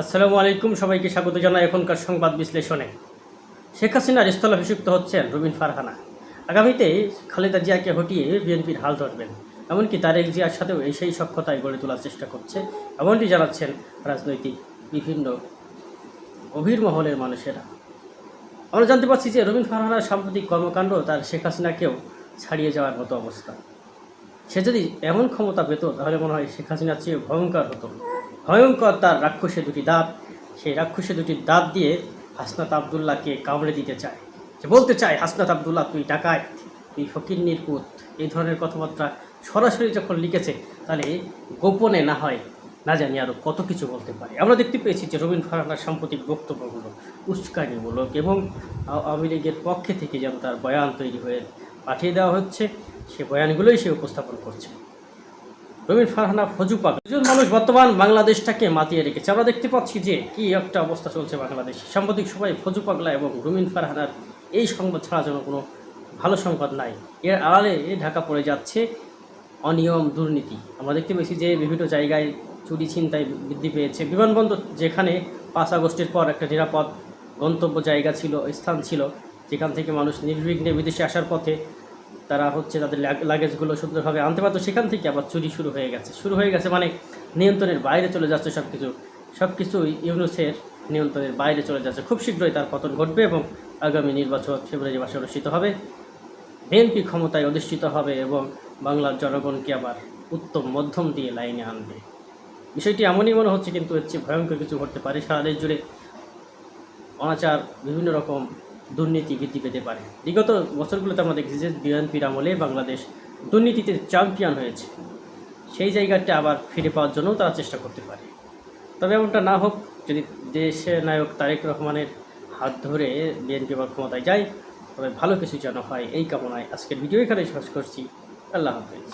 আসসালামু আলাইকুম, সবাইকে স্বাগত জানাই এখনকার সংবাদ বিশ্লেষণে। শেখ হাসিনার স্থলাভিষিক্ত হচ্ছেন রবিন ফারহানা। আগামীতে খালেদা জিয়াকে হটিয়ে বিএনপির হাল ধরবেন। এমনকি তারেক জিয়ার সাথেও এই সেই সক্ষতায় গড়ে তোলার চেষ্টা করছে, এমনটি জানাচ্ছেন রাজনৈতিক বিভিন্ন গভীর মহলের মানুষেরা। আমরা জানতে পারছি যে রবীন ফারহানার সাম্প্রতিক কর্মকাণ্ড তার শেখ হাসিনাকেও ছাড়িয়ে যাওয়ার মতো অবস্থা। সে যদি এমন ক্ষমতা পেত, তাহলে মনে হয় শেখ হাসিনার চেয়ে ভয়ঙ্কর হতো। ভয়ঙ্কর তার রাক্ষসে দুটি দাঁত। সেই রাক্ষসে দুটি দাঁত দিয়ে হাসনাত আবদুল্লাহকে কামড়ে দিতে চায়। যে বলতে চায়, হাসনাত আবদুল্লাহ, তুই টাকায় তুই ফকির পুত। এই ধরনের কথাবার্তা সরাসরি যখন লিখেছে, তাহলে গোপনে না হয় না জানি আরও কত কিছু বলতে পারে। আমরা দেখতে পেয়েছি যে রবীন্দ্র ফারহানার সাম্প্রতিক বক্তব্যগুলো উস্কানিমূলক এবং আওয়ামী লীগের পক্ষে থেকে যেন তার বয়ান তৈরি হয়ে পাঠিয়ে দেওয়া হচ্ছে, সে বয়ানগুলোই সে উপস্থাপন করছে। রবীন ফারহানা ফজু পাগল দুজন মানুষ বর্তমান বাংলাদেশটাকে মাতিয়ে রেখেছে। আমরা দেখতে পাচ্ছি যে কি একটা অবস্থা চলছে বাংলাদেশ। সাম্প্রতিক সময় ফজু পাগলা এবং রুমিন ফারহানার এই সংবাদ ছাড়া যেন কোনো ভালো সংবাদ নাই। এর আড়ালে ঢাকা পড়ে যাচ্ছে অনিয়ম, দুর্নীতি। আমরা দেখতে পেয়েছি যে বিভিন্ন জায়গায় চুরি ছিনতাই বৃদ্ধি পেয়েছে। বিমানবন্দর যেখানে পাঁচ আগস্টের পর একটা নিরাপদ গন্তব্য জায়গা ছিল, স্থান ছিল, যেখান থেকে মানুষ নির্বিঘ্নে বিদেশে আসার পথে তারা হচ্ছে তাদের লাগেজগুলো সুন্দরভাবে আনতে পারতো। সেখান থেকে আবার চুরি শুরু হয়ে গেছে। শুরু হয়ে গেছে মানে নিয়ন্ত্রণের বাইরে চলে যাচ্ছে সব কিছু সব কিছুই ইউনুসের নিয়ন্ত্রণের বাইরে চলে যাচ্ছে। খুব শীঘ্রই তার পতন ঘটবে এবং আগামী নির্বাচন ফেব্রুয়ারি মাসে অনুষ্ঠিত হবে। বিএনপি ক্ষমতায় অধিষ্ঠিত হবে এবং বাংলার জনগণকে আবার উত্তম মধ্যম দিয়ে লাইনে আনবে। বিষয়টি এমনই মনে হচ্ছে, কিন্তু এর চেয়ে ভয়ঙ্কর কিছু ঘটতে পারে। সারা দেশ জুড়ে অনাচার, বিভিন্ন রকম দুর্নীতি বৃদ্ধি পেতে পারে। বিগত বছরগুলোতে আমরা দেখেছি যে বিএনপির আমলে বাংলাদেশ দুর্নীতিতে চ্যাম্পিয়ন হয়েছে। সেই জায়গাটা আবার ফিরে পাওয়ার জন্যও তারা চেষ্টা করতে পারে। তবে এমনটা না হোক, যদি দেশের নায়ক তারেক রহমানের হাত ধরে বিএনপি আবার ক্ষমতায় যায়, তবে ভালো কিছু যেন হয় এই কামনায় আজকের ভিডিও এখানে শেষ করছি। আল্লাহ হাফেজ।